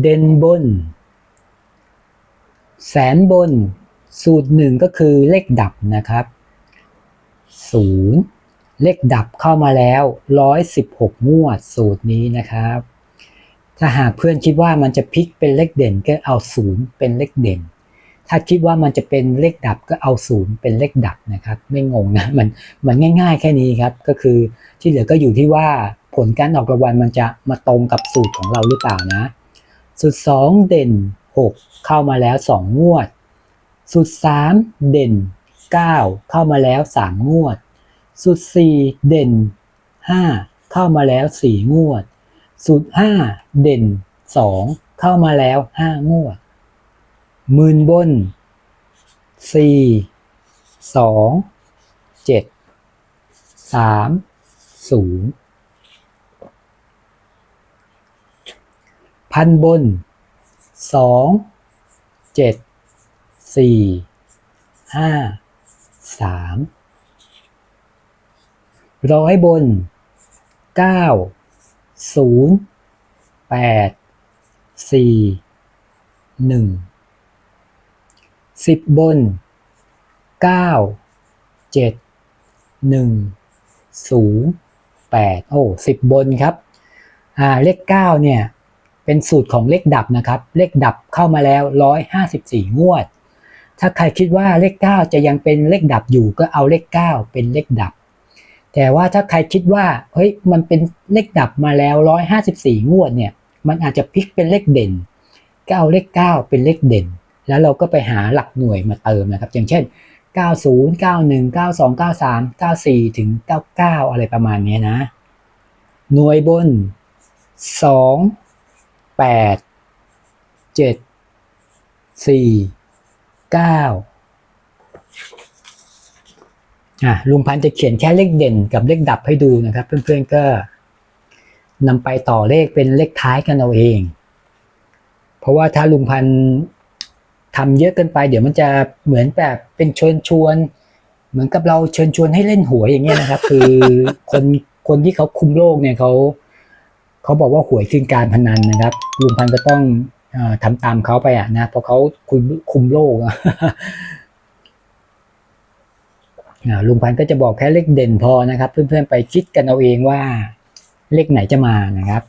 เด่นบน แสนบน สูตรหนึ่งก็คือเลขดับนะครับศูนย์เลขดับเข้ามาแล้วร้อยสิบหกงวดสูตรนี้นะครับ ถ้าหากเพื่อนคิดว่ามันจะพลิกเป็นเลขเด่นก็เอาศูนย์เป็นเลขเด่น ถ้าคิดว่ามันจะเป็นเลขดับก็เอาศูนย์เป็นเลขดับนะครับ ไม่งงนะมันมันง่าย ๆ แค่นี้ครับ ก็คือที่เหลือก็อยู่ที่ว่าผลการออกรางวัลมันจะมาตรงกับสูตรของเราหรือเปล่านะ สุดรสองเด่น 6 เข้ามาแล้ว 2 งวดสุดรสามเด่น 9 เข้ามาแล้ว 3 งวดสุดรสี่เด่น 5 เข้ามาแล้ว 4 งวดสุดรห้าเด่น 2 เข้ามาแล้ว 5 งวดหมื่นบน 4 2 7 3 0 พันบนสองเจ็ดสี่ห้าสามร้อยบนเก้าศูนย์แปดสี่หนึ่งสิบบนเก้าเจ็ดหนึ่งศูนย์แปดโอ้สิบบนครับ อ่าเลขเก้าเนี่ย เป็นสูตรของเลขดับนะครับ เลขดับเข้ามาแล้ว 154 งวด ถ้าใครคิดว่าเลข 9 จะยังเป็นเลขดับอยู่ก็เอาเลข 9 เป็นเลขดับ แต่ว่าถ้าใครคิดว่าเฮ้ยมันเป็นเลขดับมาแล้ว 154 งวดเนี่ยมันอาจจะพลิกเป็นเลขเด่น ก็เอาเลข 9 เป็นเลขเด่น แล้วเราก็ไปหาหลักหน่วยมาเติมนะครับ อย่างเช่น 90 91 92 93 94 ถึง 99 อะไรประมาณนี้นะ หน่วยบน 2 แปดเจ็ดสี่เก้าอะลุงพันจะเขียนแค่เลขเด่นกับเลขดับให้ดูนะครับ เพื่อนๆก็นำไปต่อเลขเป็นเลขท้ายกันเอาเอง เพราะว่าถ้าลุงพันทำเยอะเกินไป เดี๋ยวมันจะเหมือนแบบเป็นชวนชวน เหมือนกับเราเชิญชวนให้เล่นหวยอย่างเงี้ยนะครับ คือคนคนที่เขาคุมโลกเนี่ยเขา เขาบอกว่าหวยคือการพนันนะครับลุงพันธ์ก็ต้องออทำตามเขาไปอะนะเพราะเขาคุมคุมโลกลุงพันธ์ก็จะบอกแค่เลขเด่นพอนะครับ เพื่อนๆไปคิดกันเอาเองว่าเลขไหนจะมานะครับ